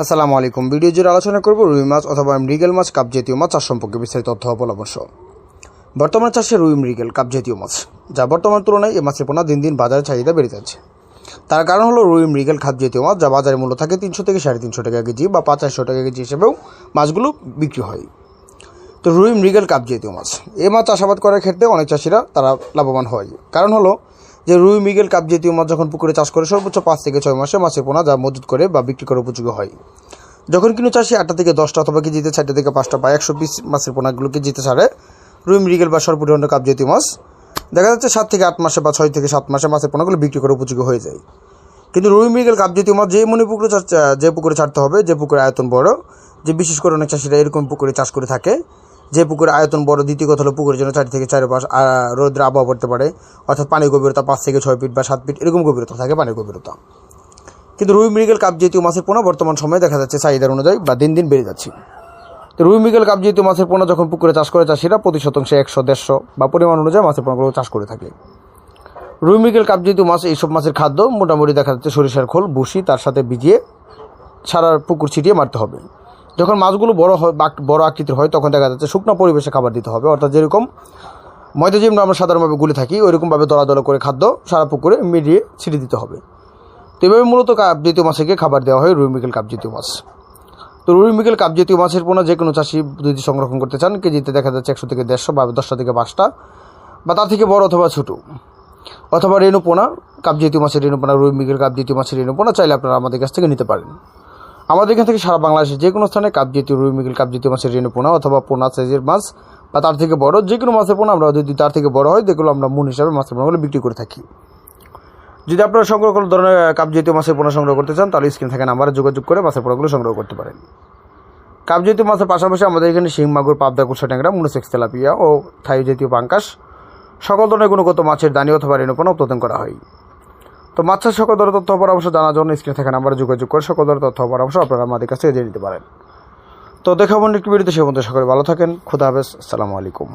আসসালামু আলাইকুম। ভিডিও জুড়ে আলোচনা করব রুই মাছ অথবা মৃগেল মাছ, কাপ জাতীয় মাছ চাষ সম্পর্কে বিস্তারিত তথ্য পরামর্শ বর্তমান চাষে রুই, মৃগেল, কাপ জাতীয় মাছ, যা বর্তমান তুলনায় এই মাছের পোনা দিন দিন বাজারে চাহিদা বেড়ে যাচ্ছে। তার কারণ হলো রুই, মৃগেল খাদ্য জাতীয় মাছ, যা বাজারে মূল্য থাকে তিনশো থেকে সাড়ে তিনশো টাকা কেজি বা পাঁচ পাঁচাশশো টাকা কেজি হিসেবেও মাছগুলো বিক্রি হয়। তো রুই, মৃগেল, কাপ জাতীয় মাছ এই মাছ চাষাবাদ করার ক্ষেত্রে অনেক চাষিরা তারা লাভবান হয়। কারণ হলো যে রুই, মৃগেল, কাপ জাতীয় মাছ যখন পুকুরে চাষ করে, সর্বোচ্চ পাঁচ থেকে ছয় মাসে মাছের পোনা যা মজুত করে বা বিক্রি করার উপযোগী হয়। যখন কিনো চাষি আটটা থেকে দশটা অথবা কেজিতে চারটা থেকে পাঁচটা বা একশো পিস মাছের পোনাগুলো কেজিতে ছাড়ে, রুই, মৃগেল বা সর্বনিম্ন কাপ জাতীয় মাছ। দেখা যাচ্ছে সাত থেকে আট মাসে বা ছয় থেকে সাত মাসে মাছের পোনাগুলো বিক্রি করার উপযোগী হয়ে যায়। কিন্তু রুই, মৃগেল, কাপ জাতীয় মাছ যে মনে পুকুরে যে পুকুরে ছাড়তে হবে, যে পুকুরে আয়তন বড়, যে বিশেষ করে অনেক চাষিরা এরকম পুকুরে চাষ করে থাকে যে পুকুরের আয়তন বড়, দ্বিতীয় কথা হলো পুকুরের জন্য চারি থেকে চার পাশ রোদ্রে আবহাওয়া পড়তে পারে। অর্থাৎ পানির গভীরতা পাঁচ থেকে ছয় ফিট বা সাত ফিট এরকম গভীরতা থাকে পানির গভীরতা। কিন্তু রুই মৃগেল কাপ জাতীয় মাছের পোনা বর্তমান সময়ে দেখা যাচ্ছে চাহিদার অনুযায়ী বা দিন দিন বেড়ে যাচ্ছে। তো রুই মৃগেল কাপ জাতীয় মাছের পোনা যখন পুকুরে চাষ করে চাষিরা, প্রতি শতাংশে একশো, দেড়শো বা পরিমাণ অনুযায়ী মাছের পোনাগুলো চাষ করে থাকে। রুই মৃগেল কাপ জাতীয় মাছ, এইসব মাছের খাদ্য মোটামুটি দেখা যাচ্ছে সরিষার খোল, ভুসি, তার সাথে ভিজিয়ে সারা পুকুর ছিটিয়ে মারতে হবে। যখন মাছগুলো বড় হয়, বা বড় আকৃতির হয়, তখন দেখা যাচ্ছে শুকনো পরিবেশে খাবার দিতে হবে। অর্থাৎ যেরকম ময়দা যেমন আমরা সাধারণভাবে গুলে থাকি, ওইরকমভাবে দলা দলা করে খাদ্য সারা পুকুরে মিলিয়ে ছিটিয়ে দিতে হবে। তো এভাবে মূলত কাপ জাতীয় মাছকে খাবার দেওয়া হয় রুই মৃগেল কাপ জাতীয় মাছ। তো রুই মৃগেল কাপ জাতীয় মাছের পোনা যে কোনো চাষি যদি সংরক্ষণ করতে চান, কেজিতে দেখা যাচ্ছে একশো থেকে দেড়শো বা দশটা থেকে পাঁচটা, বা তার থেকে বড় অথবা ছোটো। অথবা রেণুপোনা কাপ জাতীয় মাছের রেণুপোনা রুই মৃগেল কাপ জাতীয় মাছের রেণুপোনা চাইলে আপনারা আমাদের কাছ থেকে নিতে পারেন। আমাদের এখান থেকে সারা বাংলাদেশে যে কোনো স্থানে কাপ জাতীয় রুই মৃগেল কাপ জাতীয় মাছের রেণুপোনা অথবা পোনা সাইজের মাছ বা তার থেকে বড় যে কোনো মাছের পোনা আমরা যদি তার থেকে বড় হয়, যেগুলো আমরা মন হিসাবে মাছের পোনাগুলো বিক্রি করে থাকি। যদি আপনারা সংগ্রহ কোনো ধরনের কাপ জাতীয় মাছের পোনা সংগ্রহ করতে চান, তাহলে স্ক্রিন থেকে নাম্বারে যোগাযোগ করে মাছের পোনাগুলো সংগ্রহ করতে পারেন। কাপ জাতীয় মাছের পাশাপাশি আমাদের এখানে শিং, মাগুর, পাবদা কুসা ট্যাংরা, মনোসেক্স, তেলাপিয়া ও থাই জাতীয় পাঙ্কাস সকল ধরনের গুণগত মাছের দানি অথবা রেণুপোনা উৎপাদন করা হয়। তো মাছের সকল ধরনের তথ্য পরামর্শ জানার জন্য স্ক্রিনে থাকা নাম্বারে যোগাযোগ করে সকল ধরনের তথ্য পরামর্শ আপনারা আমাদের কাছে জেনে নিতে পারেন। তো দেখাবো একটি ভিডিওতে, সে মধ্যে সকলে ভালো থাকেন। খুদা হাফেজ। আসসালামু আলাইকুম।